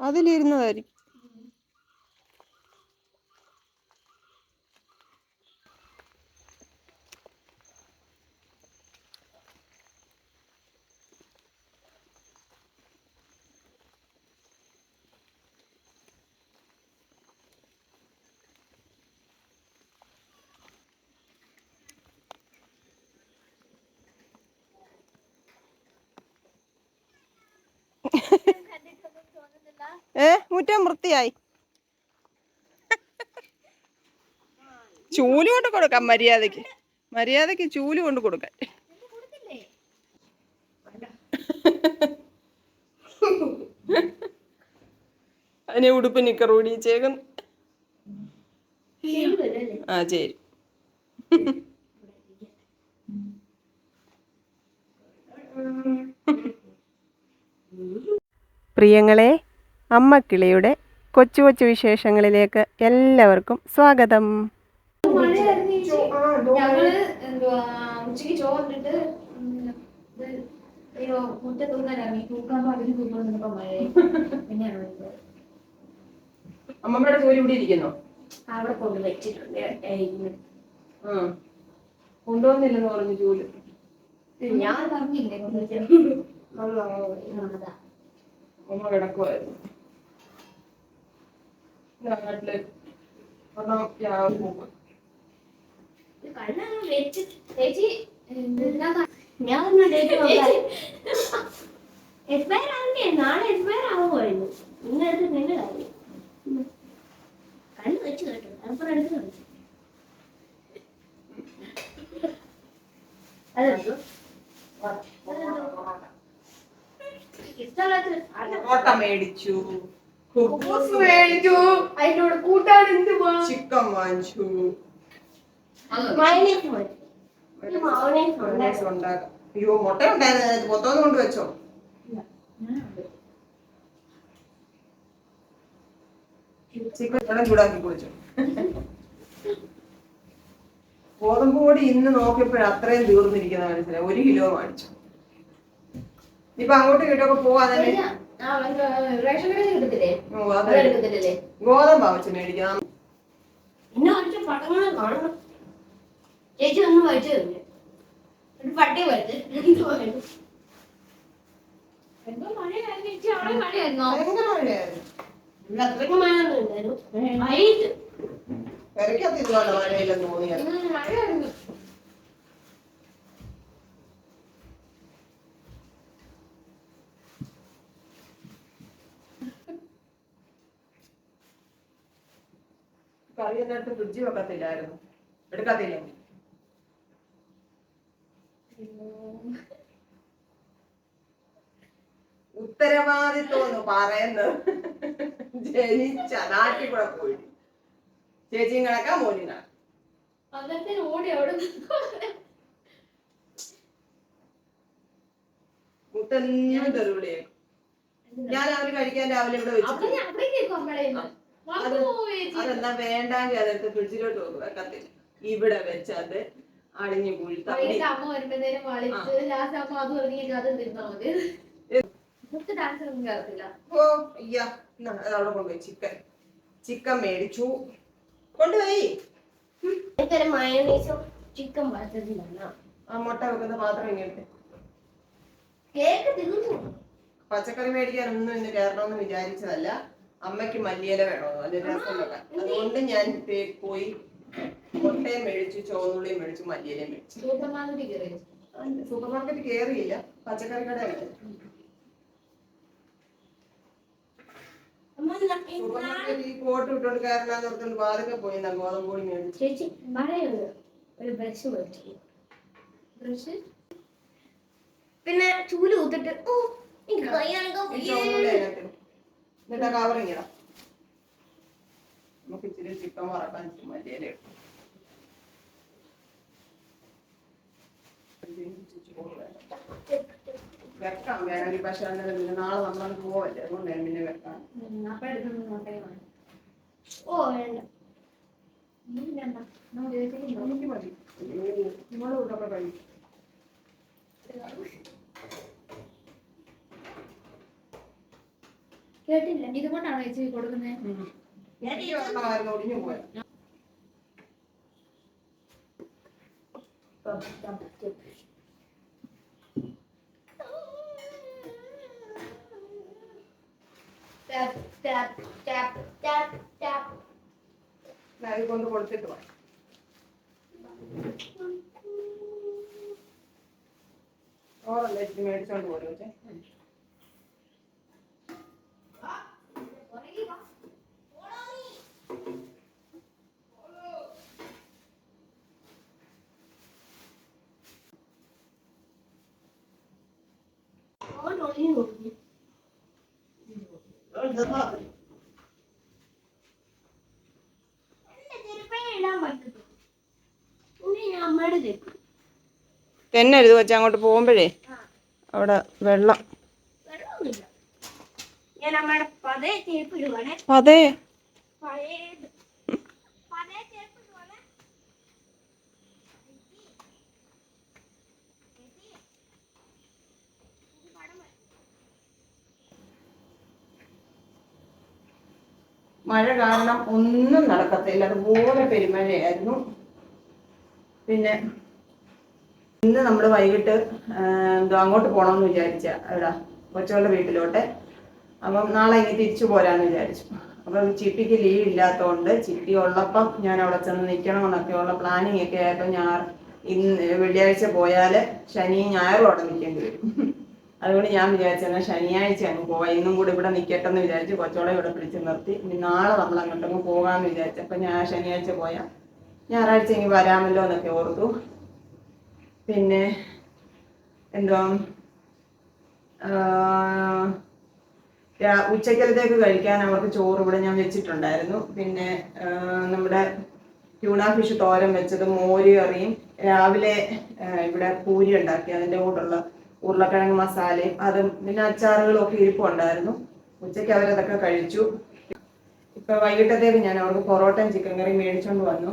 അതിലിരുന്നതായിരിക്കും ഏ മുറ്റം വൃത്തിയായി. ചൂൽ കൊണ്ട് കൊടുക്കാം മര്യാദയ്ക്ക് മര്യാദയ്ക്ക് ചൂൽ കൊണ്ട് കൊടുക്കാൻ. അതിനെ ഉടുപ്പ് നിക്കർ ഓടിച്ചേക്കുന്നു ആ ശരി പ്രിയങ്ങളെ അമ്മക്കിളിയുടെ കൊച്ചു കൊച്ചു വിശേഷങ്ങളിലേക്ക് എല്ലാവർക്കും സ്വാഗതം. ഞങ്ങൾ എന്തുവാ ഉച്ചയ്ക്ക് ചോറിട്ടിട്ട് അയ്യോ തൂക്കാൻ തൂക്കാൻ പിന്നെയാണ്. അമ്മമ്മയുടെ ജോലി ഇവിടെ ഇരിക്കുന്നു? അവിടെ കൊണ്ട് വെച്ചിട്ടുണ്ട്. കൊണ്ടുവന്നില്ലെന്ന് പറഞ്ഞു ജോലി. ഞാൻ പറഞ്ഞില്ലേ കൊണ്ട് വെച്ചത്? അതാ. അമ്മ കിടക്കുമായിരുന്നു നാട്ടിൽ ഒരെണ്ണം രാവിലെ പോകും ഇത് കണ്ണങ്ങ് വെച്ച് ചേച്ചി എന്തിനാ ക- ഞാൻ എക്സ്പയർ നാളെ എക്സ്പയർ ആവുമായിരുന്നു. ഇന്നെടുത്ത് നിന്റെ കാര്യം. ഉം. കണ്ണ് വെച്ച് കേട്ടോ. അപ്പുറം എടുത്ത് കളിച്ചു അതെന്തോ ഇഷ്ടമുള്ളത് പൊറോട്ട മേടിച്ചു. കുബൂസ് മേടിച്ചു. കൂട്ടാൻ എന്ത് ചിക്കൻ വാങ്ങിച്ചു. അയ്യോ മുട്ട ഉണ്ടായിരുന്നു. മൊത്തം കൊണ്ട് വെച്ചോ. ചിക്കൻ വെള്ളം ചൂടാക്കി കുടിച്ചു ഗോതമ്പ് പൊടി ഇന്ന് നോക്കിയപ്പോഴും അത്രയും തീർന്നിരിക്കുന്ന മനസ്സിലായി ഒരു കിലോ മേടിച്ചു ഇപ്പൊ അങ്ങോട്ട് ഇങ്ങോട്ടൊക്കെ പോവാതെ വെച്ച് മേടിക്കാം. ചേച്ചി ഒന്നും വായിച്ചു തരില്ല ഒരു പട്ടി എന്തോ ചേച്ചി അവിടെ ഇവിടെ അത്രയ്ക്ക് വൈകിട്ട്. മഴയായിരുന്നു. കറി എന്നിട്ട് ഫ്രിഡ്ജ് വെക്കത്തില്ലായിരുന്നു. എടുക്കത്തില്ല? ഉത്തരവാദിത്വം എന്ന് പറയുന്നത് ജനിച്ച നാട്ടിൽ കൂടെ പോയി ചേച്ചിയും കണക്കാ മോനും അവിടെ മുട്ടെല്ലാം തെറിവിളിയേക്കും ഞാൻ അവർ കഴിക്കാൻ രാവിലെ ഇവിടെ വെച്ചു അതെന്താ വേണ്ടെങ്കിൽ അതൊക്കെ ഫ്രിഡ്ജിലോട്ട് വെക്കും. വെക്കത്തില്ല. ഇവിടെ അടിഞ്ഞു അമ്മ വരുമ്പോഴത്തേനും വളിച്ച് ലാസ്റ്റ് അമ്മ അത് അത് തിന്നാ മതി. ഡാൻസ് ഒന്നും കേൾക്കില്ല ഓ അയ്യാ. എന്നാ, അത് അവിടെ കൊണ്ടുപോയി. ചിക്കൻ. ചിക്കൻ മേടിച്ചു. കൊണ്ടുപോയി. മയണീസും ചിക്കൻ വറുത്തതിലാണ് ആ മുട്ട വെക്കുന്ന പാത്രം ഇങ്ങോട്ട്. കേക്ക് തിന്നു. പച്ചക്കറി മേടിക്കാൻ ഒന്നും ഇന്ന് കയറണമെന്ന് വിചാരിച്ചതല്ല. അമ്മയ്ക്ക് മല്ലിയില വേണമെന്ന് അത് രസം വെക്കാൻ അതുകൊണ്ട് ഞാൻ പോയി മുട്ടയും മേടിച്ചു ചോന്നുള്ളിയും മേടിച്ചു മല്ലിയിലയും മേടിച്ചു. സൂപ്പർ മാർക്കറ്റ് കയറിയില്ല. പച്ചക്കറി കട സൂപ്പർ മാർക്കറ്റ് ഈ കോട്ട് ഇട്ടോണ്ട് കയറണമെന്ന് ഓർത്തോണ്ട് വാതൊക്കെ പോയി എന്നാ ഗോതമ്പ് പൊടി മേടിച്ചു. ചേച്ചി പറയുന്നു ഒരു ബ്രഷ് മേടിച്ചു. ബ്രഷ്? പിന്നെ ചൂൽ ഊത്തിട്ട് ഓ എനിക്ക് കൈയാണെങ്കിൽ എന്നിട്ട് കവറിങ് ഇടാം നമുക്ക് ഇച്ചിരി ചിക്കൻ വറക്കാൻ മല്ലിയില ഇടും. വെക്കാം. വേണമെങ്കിൽ പക്ഷെ അങ്ങനെ പിന്നെ നാളെ നമ്മൾ പോവല്ലേ? അതുകൊണ്ട് പിന്നെ വെക്കാം. ഓ വേണ്ട? എനിക്ക് മതി. കൂട്ടൊക്കെ കഴിക്കും കേട്ടില്ല. ഇതുകൊണ്ടാണോ ചേച്ചി കൊടുക്കുന്നത് കൊണ്ട് ഇച്ചിരി മേടിച്ചോണ്ട് പോരും. പക്ഷേ അമ്മയുടെ ചെരുപ്പ്. തന്നെ എഴുതി വെച്ച് അങ്ങോട്ട് പോകുമ്പോഴേ അവിടെ വെള്ളം. പതേ മഴ കാരണം ഒന്നും നടക്കത്തില്ല. അതുപോലെ പെരുമഴയായിരുന്നു. പിന്നെ ഇന്ന് നമ്മൾ വൈകിട്ട് എന്തോ അങ്ങോട്ട് പോകണമെന്ന് വിചാരിച്ച എവിടാ? കൊച്ചുകളുടെ വീട്ടിലോട്ട്. അപ്പം നാളെ ഇനി തിരിച്ചു പോരാന്ന് വിചാരിച്ചു. അപ്പം ചിപ്പിക്ക് ലീവ് ഇല്ലാത്തതുകൊണ്ട് ചിട്ടി ഉള്ളപ്പം ഞാൻ അവിടെ ചെന്ന് നിൽക്കണമെന്നൊക്കെയുള്ള പ്ലാനിങ് ഒക്കെ ആയപ്പോൾ ഞാൻ ഇന്ന് വെള്ളിയാഴ്ച പോയാൽ ശനി ഞായറും അവിടെ നിൽക്കേണ്ടി വരും. അതുകൊണ്ട് ഞാൻ വിചാരിച്ചെന്നാൽ ശനിയാഴ്ച അങ്ങ് പോവാം. ഇന്നും കൂടി ഇവിടെ നിൽക്കട്ടെ എന്ന് വിചാരിച്ച് കൊച്ചോളെ ഇവിടെ പിടിച്ച് നിർത്തി. ഇനി നാളെ നമ്മൾ അങ്ങോട്ടങ്ങ് പോകാമെന്ന് വിചാരിച്ചു. അപ്പം ഞാൻ ശനിയാഴ്ച പോയാൽ ഞായറാഴ്ച ഇനി വരാമല്ലോ എന്നൊക്കെ ഓർത്തു. പിന്നെ എന്തോ ഉച്ചക്കലത്തേക്ക് കഴിക്കാൻ അവർക്ക് ചോറ് ഇവിടെ ഞാൻ വെച്ചിട്ടുണ്ടായിരുന്നു. പിന്നെ നമ്മുടെ ട്യൂണ ഫിഷ് തോരൻ വെച്ചത് മോര് കറിയും. രാവിലെ ഇവിടെ പൂരി ഉണ്ടാക്കി. അതിന്റെ കൂടെയുള്ള ഉരുളക്കിഴങ്ങ് മസാലയും അതും പിന്നെ അച്ചാറുകളും ഒക്കെ ഇരിപ്പുണ്ടായിരുന്നു. ഉച്ചയ്ക്ക് അവരതൊക്കെ കഴിച്ചു. ഇപ്പൊ വൈകിട്ടത്തേക്ക് ഞാൻ അവർക്ക് പൊറോട്ടയും ചിക്കൻ കറിയും മേടിച്ചോണ്ട് വന്നു.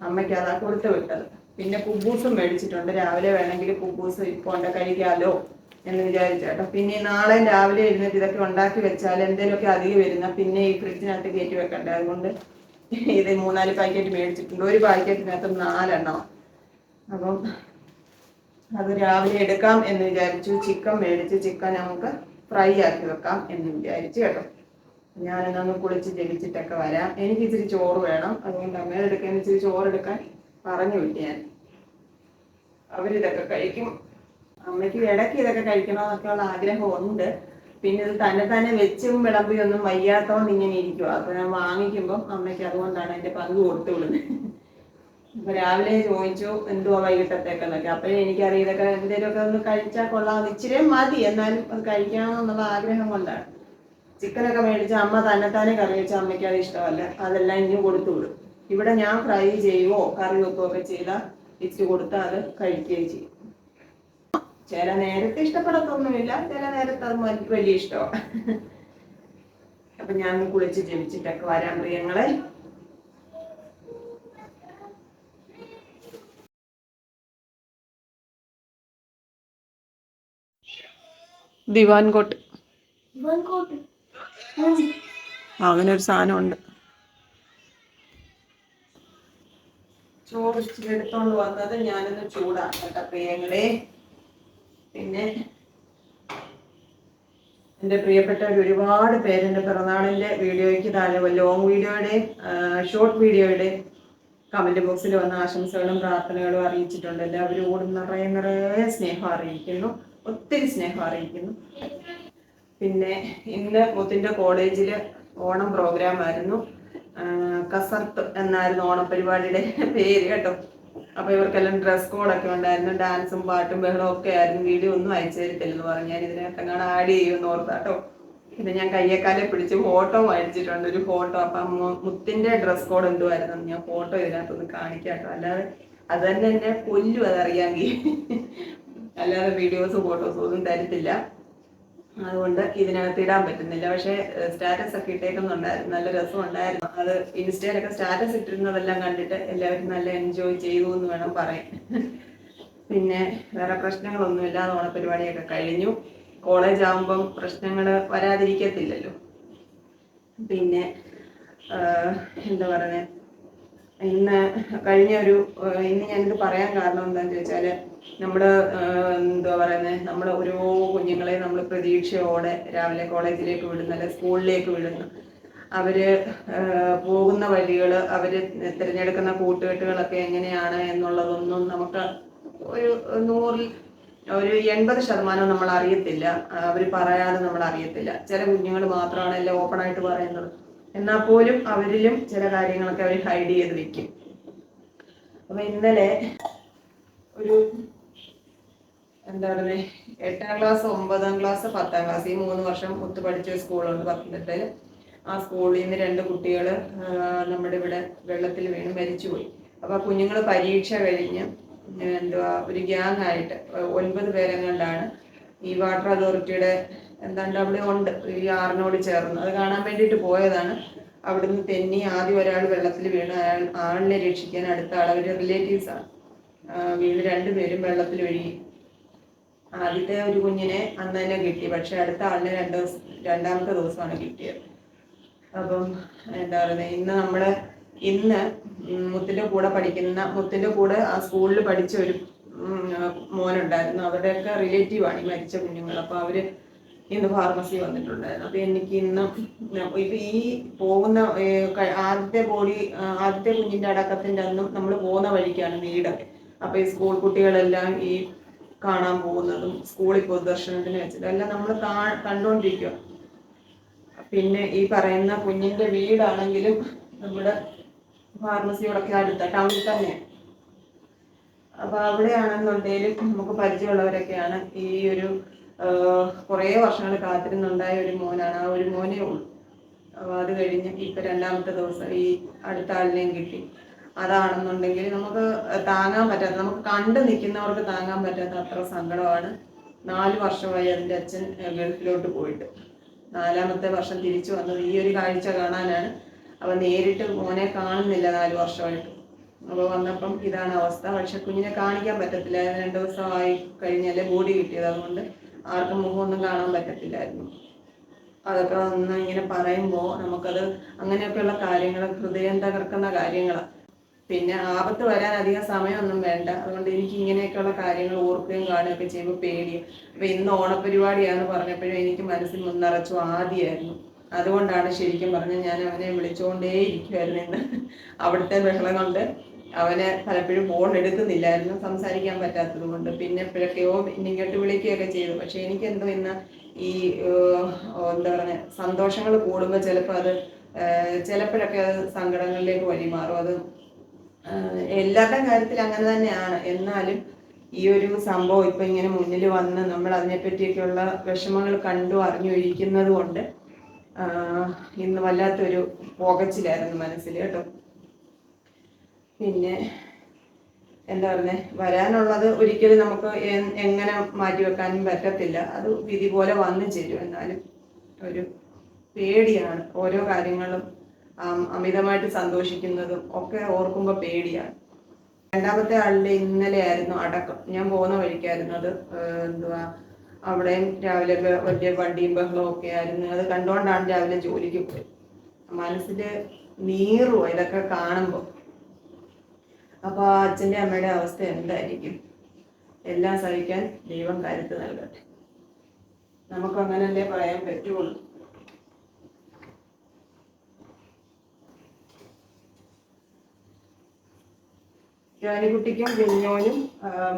അമ്മയ്ക്ക് അതാ കൊടുത്തു വിട്ടത്. പിന്നെ കുബൂസും മേടിച്ചിട്ടുണ്ട്. രാവിലെ വേണമെങ്കിൽ കുബൂസ് ഇപ്പോണ്ട് കഴിക്കാലോ എന്ന് വിചാരിച്ചേട്ടോ പിന്നെ നാളെ രാവിലെ എഴുന്നേറ്റ് ഇതൊക്കെ ഉണ്ടാക്കി വെച്ചാൽ എന്തേലൊക്കെ അധികം വരുന്ന പിന്നെ ഈ ഫ്രിഡ്ജിനകത്ത് കയറ്റി വെക്കണ്ടേ? അതുകൊണ്ട് ഇത് മൂന്നാൽ പാക്കറ്റ് മേടിച്ചിട്ടുണ്ട്. ഒരു പാക്കറ്റിനകത്ത് നാലെണ്ണം. അപ്പം അത് രാവിലെ എടുക്കാം എന്ന് വിചാരിച്ചു. ചിക്കൻ മേടിച്ച് ചിക്കൻ നമുക്ക് ഫ്രൈ ആക്കി വെക്കാം എന്ന് വിചാരിച്ചു കേട്ടോ. എന്നൊന്ന് കുളിച്ച് ജലിച്ചിട്ടൊക്കെ വരാം. എനിക്ക് ഇച്ചിരി ചോറ് വേണം. അതുകൊണ്ട് അമ്മയുടെ എടുക്കാൻ ഇച്ചിരി ചോറ് എടുക്കാൻ പറഞ്ഞു വിട്ടു ഞാൻ. അവരിതൊക്കെ കഴിക്കും. അമ്മയ്ക്ക് ഇടയ്ക്ക് ഇതൊക്കെ കഴിക്കണമെന്നൊക്കെയുള്ള ആഗ്രഹമുണ്ട്. പിന്നെ ഇത് തന്നെ തന്നെ വെച്ചും വിളമ്പിയൊന്നും വയ്യാത്തോണ്ട് ഇങ്ങനെ ഇരിക്കുക അപ്പൊ ഞാൻ വാങ്ങിക്കുമ്പോൾ അമ്മയ്ക്ക് അതുകൊണ്ടാണ് എന്റെ പങ്ക് കൊടുത്തു വിടുന്നത് അപ്പൊ രാവിലെ ചോദിച്ചു എന്തുവാ വൈകിട്ടത്തേക്കെന്നൊക്കെ. അപ്പോഴേ എനിക്കറിയാം ഇതൊക്കെ എന്തെങ്കിലുമൊക്കെ ഒന്ന് കഴിച്ചാൽ കൊള്ളാം ഇച്ചിരി മതി എന്നാലും അത് കഴിക്കാമെന്നുള്ള ആഗ്രഹം കൊണ്ടാണ്. ചിക്കനൊക്കെ മേടിച്ച അമ്മ തന്നെത്താനെ കറി വെച്ച അമ്മയ്ക്ക് അത് ഇഷ്ടമല്ല അതെല്ലാം ഇനി കൊടുത്തു വിടും ഇവിടെ ഞാൻ ഫ്രൈ ചെയ്യുവോ കറി വെക്കുകയോ ഒക്കെ ചെയ്താൽ ഇച്ചിരി കൊടുത്താൽ അത് കഴിക്കുകയും ചെയ്യും. ചില നേരത്തെ ഇഷ്ടപ്പെടത്തൊന്നുമില്ല ചില നേരത്തെ അത് വലിയ ഇഷ്ടമാണ് അപ്പൊ ഞാൻ കുളിച്ച് ജമിച്ചിട്ടൊക്കെ വരാൻ പ്രിയങ്ങളെ. ദിവാൻ കോട്ട് കോട്ട് അങ്ങനെ ഒരു സാധനമുണ്ട്. ചോറ് എടുത്തോണ്ട് വന്നത് ഞാനൊന്ന് ചൂടാക്കട്ടെ പ്രിയങ്ങളെ. പിന്നെ എന്റെ പ്രിയപ്പെട്ടവർ ഒരുപാട് പേര് എന്റെ പിറന്നാളിന്റെ വീഡിയോയ്ക്ക് താഴെ ലോങ് വീഡിയോയുടെ ഷോർട്ട് വീഡിയോയുടെ കമന്റ് ബോക്സിൽ വന്ന ആശംസകളും പ്രാർത്ഥനകളും അറിയിച്ചിട്ടുണ്ട്. എല്ലാവരും നിറയെ നിറയെ സ്നേഹം അറിയിക്കുന്നു. ഒത്തിരി സ്നേഹം അറിയിക്കുന്നു. പിന്നെ ഇന്ന് മുത്തിന്റെ കോളേജിൽ ഓണം പ്രോഗ്രാം ആയിരുന്നു. കസർത്ത് എന്നായിരുന്നു ഓണപരിപാടിയുടെ പേര് കേട്ടോ. അപ്പൊ ഇവർക്കെല്ലാം ഡ്രസ് കോഡൊക്കെ ഉണ്ടായിരുന്നു. ഡാൻസും പാട്ടും ബഹളവും ഒക്കെ ആയിരുന്നു. വീഡിയോ ഒന്നും അയച്ചു തരത്തില്ലെന്ന് പറഞ്ഞു. ഞാൻ ഇതിനകത്തെങ്ങാണ് ആഡ് ചെയ്യുമെന്ന് ഓർത്താട്ടോ പിന്നെ ഞാൻ കയ്യേക്കാലെ പിടിച്ച് ഫോട്ടോ അയച്ചിട്ടുണ്ട്. ഒരു ഫോട്ടോ അപ്പൊ മുത്തിന്റെ ഡ്രസ് കോഡ് എന്തുമായിരുന്നു ഞാൻ ഫോട്ടോ ഇതിനകത്തൊന്ന് കാണിക്കാട്ടോ അല്ലാതെ അത് തന്നെ എന്നെ കൊല്ലും അതറിയാമെങ്കിൽ അല്ലാതെ വീഡിയോസ് ഫോട്ടോസും ഒന്നും തരത്തില്ല. അതുകൊണ്ട് ഇതിനകത്ത് ഇടാൻ പറ്റുന്നില്ല. പക്ഷേ സ്റ്റാറ്റസ് ഒക്കെ ഇട്ടേക്കുന്നുണ്ടായിരുന്നു. നല്ല രസം ഉണ്ടായിരുന്നു അത് ഇൻസ്റ്റയിലൊക്കെ സ്റ്റാറ്റസ് ഇട്ടിരുന്നതെല്ലാം കണ്ടിട്ട് എല്ലാവരും നല്ല എൻജോയ് ചെയ്തു എന്ന് വേണം പറയാൻ. പിന്നെ വേറെ പ്രശ്നങ്ങളൊന്നുമില്ല. ഓണപരിപാടിയൊക്കെ കഴിഞ്ഞു. കോളേജ് ആകുമ്പം പ്രശ്നങ്ങൾ വരാതിരിക്കത്തില്ലല്ലോ. പിന്നെ എന്താ പറയുന്നത് ഇന്ന് കഴിഞ്ഞ ഒരു ഇന്ന് ഞാനിത് പറയാൻ കാരണം എന്താണെന്ന് ചോദിച്ചാൽ നമ്മൾ എന്താ പറയുന്നത് നമ്മൾ ഓരോ കുഞ്ഞുങ്ങളെ നമ്മൾ പ്രതീക്ഷയോടെ രാവിലെ കോളേജിലേക്ക് വിടുന്ന അല്ലെ സ്കൂളിലേക്ക് വിടുന്നു. അവർ പോകുന്ന വഴികൾ അവർ തിരഞ്ഞെടുക്കുന്ന കൂട്ടുകെട്ടുകളൊക്കെ എങ്ങനെയാണ് എന്നുള്ളതൊന്നും നമുക്ക് ഒരു നൂറിൽ ഒരു എൺപത് ശതമാനം നമ്മൾ അറിയത്തില്ല. അവർ പറയാതെ നമ്മൾ അറിയത്തില്ല. ചില കുഞ്ഞുങ്ങൾ മാത്രമാണ് എല്ലാം ഓപ്പൺ ആയിട്ട് പറയുന്നത്. എന്നാൽ പോലും അവരിലും ചില കാര്യങ്ങളൊക്കെ അവർ ഹൈഡ് ചെയ്ത് വെക്കും. അപ്പൊ ഇന്നലെ ഒരു എന്താ പറയുക എട്ടാം ക്ലാസ് ഒമ്പതാം ക്ലാസ് പത്താം ക്ലാസ് ഈ മൂന്ന് വർഷം ഒത്തു പഠിച്ച സ്കൂളുണ്ട് പത്തനംതിട്ടയിൽ ആ സ്കൂളിൽ നിന്ന് രണ്ട് കുട്ടികൾ നമ്മുടെ ഇവിടെ വെള്ളത്തിൽ വീണ് മരിച്ചുപോയി. അപ്പൊ ആ കുഞ്ഞുങ്ങൾ പരീക്ഷ കഴിഞ്ഞ് എന്തുവാ ഒരു ഗ്യാങ് ആയിട്ട് ഒൻപത് പേരെങ്ങാണ്ടാണ് ഈ വാട്ടർ അതോറിറ്റിയുടെ എന്താണ്ട് അവിടെ ഉണ്ട് ഈ ആറിനോട് ചേർന്ന്. അത് കാണാൻ വേണ്ടിയിട്ട് പോയതാണ്. അവിടുന്ന് തെന്നി ആദ്യം ഒരാൾ വെള്ളത്തിൽ വീണ് ആളിനെ രക്ഷിക്കാൻ അടുത്ത ആൾ അവരുടെ റിലേറ്റീവ്സാണ് വീണ് രണ്ടുപേരും വെള്ളത്തിൽ ഒഴുകി. ആദ്യത്തെ ഒരു കുഞ്ഞിനെ അന്ന് തന്നെ കിട്ടി. പക്ഷെ അടുത്ത ആളിനെ രണ്ട് ദിവസം രണ്ടാമത്തെ ദിവസമാണ് കിട്ടിയത്. അപ്പം എന്താ പറയുന്നത് ഇന്ന് നമ്മൾ ഇന്ന് മുത്തിന്റെ കൂടെ പഠിക്കുന്ന മുത്തിന്റെ കൂടെ ആ സ്കൂളിൽ പഠിച്ച ഒരു മോനുണ്ടായിരുന്നു. അവരുടെയൊക്കെ റിലേറ്റീവ് ആണ് ഈ മരിച്ച കുഞ്ഞുങ്ങൾ. അപ്പൊ അവർ ഇന്ന് ഫാർമസി വന്നിട്ടുണ്ടായിരുന്നു. അപ്പൊ എനിക്ക് ഇന്ന് ഇപ്പൊ ഈ പോകുന്ന ആദ്യത്തെ ബോഡി ആദ്യത്തെ കുഞ്ഞിന്റെ അടക്കത്തിന്റെ അന്നും നമ്മൾ പോകുന്ന വഴിക്കാണ് വീടൊക്കെ അപ്പൊ ഈ സ്കൂൾ കുട്ടികളെല്ലാം ഈ കാണാൻ പോകുന്നതും സ്കൂളിൽ പൊതുദർശനത്തിന് വെച്ചിട്ട് എല്ലാം നമ്മൾ കണ്ടുകൊണ്ടിരിക്കുക പിന്നെ ഈ പറയുന്ന കുഞ്ഞിന്റെ വീടാണെങ്കിലും നമ്മുടെ ഫാർമസിയോടൊക്കെ അടുത്ത ടൗണിൽ തന്നെ. അപ്പൊ അവിടെയാണെന്നുണ്ടെങ്കിൽ നമുക്ക് പരിചയമുള്ളവരൊക്കെയാണ് ഈ ഒരു കുറേ വർഷങ്ങൾ കാത്തിരുന്നുണ്ടായ ഒരു മോനാണ്. ആ ഒരു മോനേ ഉള്ളൂ. അത് കഴിഞ്ഞ് ഇപ്പൊ രണ്ടാമത്തെ ദിവസം ഈ അടുത്ത ആളിനെയും കിട്ടി. അതാണെന്നുണ്ടെങ്കിൽ നമുക്ക് താങ്ങാൻ പറ്റാത്ത നമുക്ക് കണ്ടു നിൽക്കുന്നവർക്ക് താങ്ങാൻ പറ്റാത്ത അത്ര സങ്കടമാണ്. നാല് വർഷമായി അതിന്റെ അച്ഛൻ ഗൾഫിലോട്ട് പോയിട്ട്. നാലാമത്തെ വർഷം തിരിച്ചു വന്നത് ഈ ഒരു കാഴ്ച കാണാനാണ്. അവ നേരിട്ട് മോനെ കാണുന്നില്ല നാല് വർഷമായിട്ട്. അപ്പോൾ വന്നപ്പം ഇതാണ് അവസ്ഥ. പക്ഷെ കുഞ്ഞിനെ കാണിക്കാൻ പറ്റത്തില്ല. രണ്ടു ദിവസമായി കഴിഞ്ഞാലേ ബോഡി കിട്ടിയത്. അതുകൊണ്ട് ആർക്കും മുഖമൊന്നും കാണാൻ പറ്റത്തില്ലായിരുന്നു. അതൊക്കെ ഒന്ന് ഇങ്ങനെ പറയുമ്പോൾ നമുക്കത് അങ്ങനെയൊക്കെയുള്ള കാര്യങ്ങൾ ഹൃദയം തകർക്കുന്ന കാര്യങ്ങളാണ് പിന്നെ ആപത്ത് വരാൻ അധികം സമയമൊന്നും വേണ്ട. അതുകൊണ്ട് എനിക്ക് ഇങ്ങനെയൊക്കെയുള്ള കാര്യങ്ങൾ ഓർക്കുകയും കാണുകയൊക്കെ ചെയ്യുമ്പോൾ പേടിയും. അപ്പൊ ഇന്ന് ഓണപരിപാടിയാന്ന് പറഞ്ഞപ്പോഴും എനിക്ക് മനസ്സിൽ മുന്നറച്ചു ആദ്യമായിരുന്നു അതുകൊണ്ടാണ് ശരിക്കും പറഞ്ഞ ഞാൻ അവനെ വിളിച്ചുകൊണ്ടേ ഇരിക്കുമായിരുന്നു ഇന്ന്. അവിടുത്തെ ബഹളം കൊണ്ട് അവന് പലപ്പോഴും ഫോൺ എടുക്കുന്നില്ലായിരുന്നു. സംസാരിക്കാൻ പറ്റാത്തത് കൊണ്ട്. പിന്നെ എപ്പോഴൊക്കെയോ ഇങ്ങോട്ട് വിളിക്കുകയൊക്കെ ചെയ്തു. പക്ഷെ എനിക്ക് എന്തോ ഇന്ന് ഈ എന്താ പറയുക സന്തോഷങ്ങൾ കൂടുമ്പോൾ ചിലപ്പോൾ അത് ചിലപ്പോഴൊക്കെ അത് സങ്കടങ്ങളിലേക്ക് വഴിമാറും. അത് ആഹ് എല്ലാവരുടെയും കാര്യത്തിൽ അങ്ങനെ തന്നെയാണ്. എന്നാലും ഈ ഒരു സംഭവം ഇപ്പൊ ഇങ്ങനെ മുന്നിൽ വന്ന് നമ്മൾ അതിനെപ്പറ്റിയൊക്കെയുള്ള വിഷമങ്ങൾ കണ്ടു അറിഞ്ഞു ഇരിക്കുന്നത് കൊണ്ട് ഇന്ന് വല്ലാത്തൊരു പോകച്ചിലായിരുന്നു മനസ്സിൽ കേട്ടോ. പിന്നെ എന്താ പറയുന്നത് വരാനുള്ളത് ഒരിക്കലും നമുക്ക് എങ്ങനെ മാറ്റി വെക്കാനും പറ്റത്തില്ല. അത് വിധി പോലെ വന്നു ചേരും. എന്നാലും ഒരു പേടിയാണ്. ഓരോ കാര്യങ്ങളും അമിതമായിട്ട് സന്തോഷിക്കുന്നതും ഒക്കെ ഓർക്കുമ്പോൾ പേടിയാണ് രണ്ടാമത്തെ ആളുടെ ഇന്നലെ ആയിരുന്നു അടക്കം. ഞാൻ പോകുന്ന വഴിക്കായിരുന്നു അത് എന്തുവാ അവിടെയും രാവിലെ വലിയ വണ്ടിയും ബഹളവും ഒക്കെ ആയിരുന്നു. അത് കണ്ടുകൊണ്ടാണ് രാവിലെ ജോലിക്ക് പോയത്. മനസ്സിൽ നീറുവോ ഇതൊക്കെ കാണുമ്പോൾ അപ്പൊ ആ അച്ഛന്റെ അമ്മയുടെ അവസ്ഥ എന്തായിരിക്കും? എല്ലാം സഹിക്കാൻ ദൈവം കരുത്ത് നൽകട്ടെ. നമുക്കങ്ങനല്ലേ പറയാൻ പറ്റുള്ളൂ? ജാനിക്കുട്ടിക്കും കുഞ്ഞോനും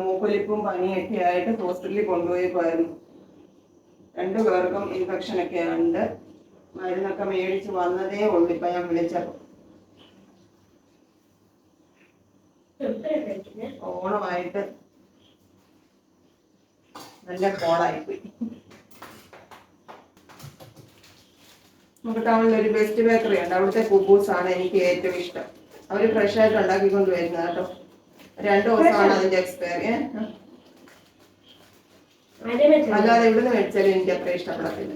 മൂക്കൊലിപ്പും പനിയൊക്കെ ആയിട്ട് ഹോസ്പിറ്റലിൽ കൊണ്ടുപോയിപ്പോയിരുന്നു. രണ്ടു പേർക്കും ഇൻഫെക്ഷൻ ഒക്കെ ഉണ്ട്. മരുന്നൊക്കെ മേടിച്ച് വന്നതേ ഉള്ളു ഇപ്പൊ ഞാൻ വിളിച്ചപ്പോ ഓണമായിട്ട് നല്ല കോളായിപ്പോയി. നമുക്ക് ടൗണിൽ ഒരു ബെസ്റ്റ് ബേക്കറി ഉണ്ട്. അവിടുത്തെ കുബൂസാണ് എനിക്ക് ഏറ്റവും ഇഷ്ടം. അവർ ഫ്രഷ് ആയിട്ട് ഉണ്ടാക്കിക്കൊണ്ട് വരുന്നത് കേട്ടോ. രണ്ടു ദിവസമാണ് അതിന്റെ എക്സ്പയറി അല്ലാതെ ഇവിടുന്ന് മേടിച്ചാലും എനിക്ക് അത്ര ഇഷ്ടപ്പെടത്തില്ല?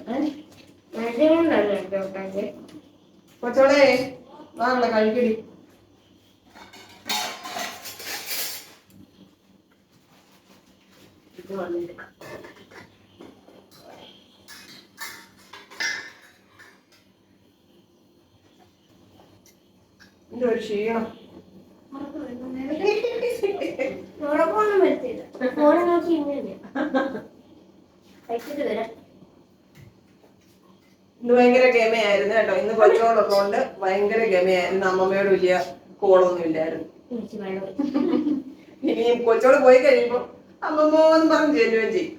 കൊച്ചോളെ വാങ്ങളെ കഴിക്കടി. എന്തോ ഒരു ക്ഷീണം ഉറപ്പൊന്നും വരുത്തില്ല ഫോണ് നോക്കി ഇങ്ങനെ കഴിച്ചിട്ട് വരാം ഇന്ന് ഭയങ്കര ഗമയായിരുന്നു കേട്ടോ ഇന്ന് കൊച്ചോടൊക്കെ കൊണ്ട് ഭയങ്കര ഗമയായിരുന്നു അമ്മമ്മയോട് വലിയ കോളൊന്നും ഇല്ലായിരുന്നു. ഇനിയും കൊച്ചോട് പോയി കഴിയുമ്പോ അമ്മമ്മോ എന്ന് പറഞ്ഞ് ചെല്ലുകയും ചെയ്യും.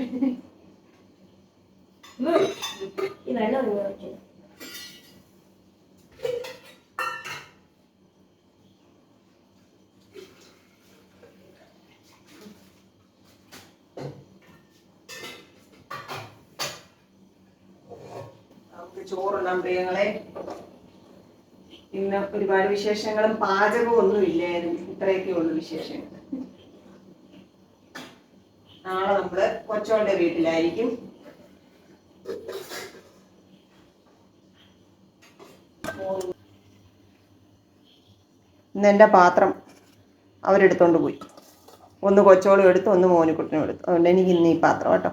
ചോറുണ്ടാം പ്രിയങ്ങളെ ഇന്ന് ഒരുപാട് വിശേഷങ്ങളും പാചകവും ഒന്നും ഇല്ലായിരുന്നു ഇത്രയൊക്കെ ഉള്ളു വിശേഷങ്ങൾ. നാളെ നമ്മൾ കൊച്ചോളുടെ വീട്ടിലായിരിക്കും. ഇന്ന് എന്റെ പാത്രം അവരെടുത്തോണ്ട് പോയി. ഒന്ന് കൊച്ചോളും എടുത്തു ഒന്ന് മോനിക്കുട്ടിനും എടുത്തു. അതുകൊണ്ട് എനിക്ക് ഇന്ന് ഈ പാത്രം കേട്ടോ.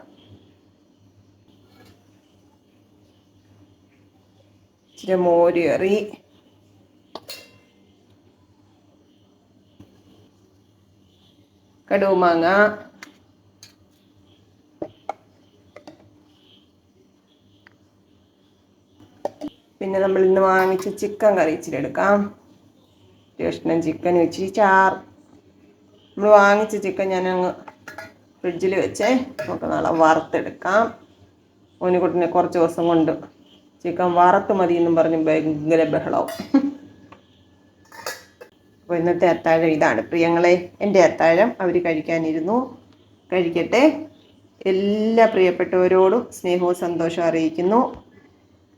ഇച്ചിരി കടുമാങ്ങ പിന്നെ നമ്മൾ ഇന്ന് വാങ്ങിച്ച ചിക്കൻ കറി ഇച്ചിരി എടുക്കാം. കഷ്ണം ചിക്കൻ വെച്ച് ചാർ. നമ്മൾ വാങ്ങിച്ച ചിക്കൻ ഞാൻ അങ്ങ് ഫ്രിഡ്ജിൽ വെച്ചേ. നമുക്ക് നാളെ വറുത്തെടുക്കാം. ഓനിക്കുട്ടിനെ കുറച്ച് ദിവസം കൊണ്ട് ചിക്കൻ വറുത്ത് മതി എന്നും പറഞ്ഞ് ഭയങ്കര ബഹളവും. അപ്പോൾ ഇന്നത്തെ അത്താഴം ഇതാണ്. പ്രിയങ്ങളെ എന്റെ അത്താഴം അവർ കഴിക്കാനിരുന്നു. കഴിക്കട്ടെ. എല്ലാ പ്രിയപ്പെട്ടവരോടും സ്നേഹവും സന്തോഷവും അറിയിക്കുന്നു.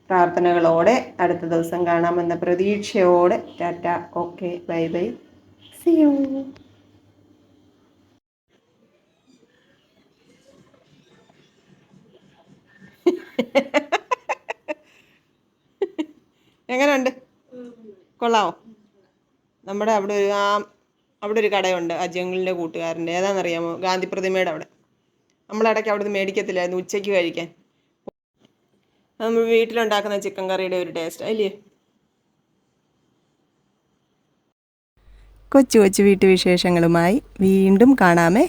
പ്രാർത്ഥനകളോടെ അടുത്ത ദിവസം കാണാമെന്ന പ്രതീക്ഷയോടെ. Tata. Okay. Bye bye. See you കൊള്ളാമോ നമ്മുടെ അവിടെ ഒരു ആ അവിടെ ഒരു കടയുണ്ട് ജംഗിളിന്റെ കൂട്ടുകാരന്റെ. ഏതാണെന്നറിയാമോ? ഗാന്ധി പ്രതിമയുടെ അവിടെ. നമ്മളിടയ്ക്ക് അവിടെ നിന്ന് മേടിക്കത്തില്ലായിരുന്നു ഉച്ചയ്ക്ക് കഴിക്കാൻ. നമ്മൾ വീട്ടിലുണ്ടാക്കുന്ന ചിക്കൻ കറിയുടെ ഒരു ടേസ്റ്റ് അല്ലേ? കൊച്ചു കൊച്ചു വീട്ടുവിശേഷങ്ങളുമായി വീണ്ടും കാണാമേ.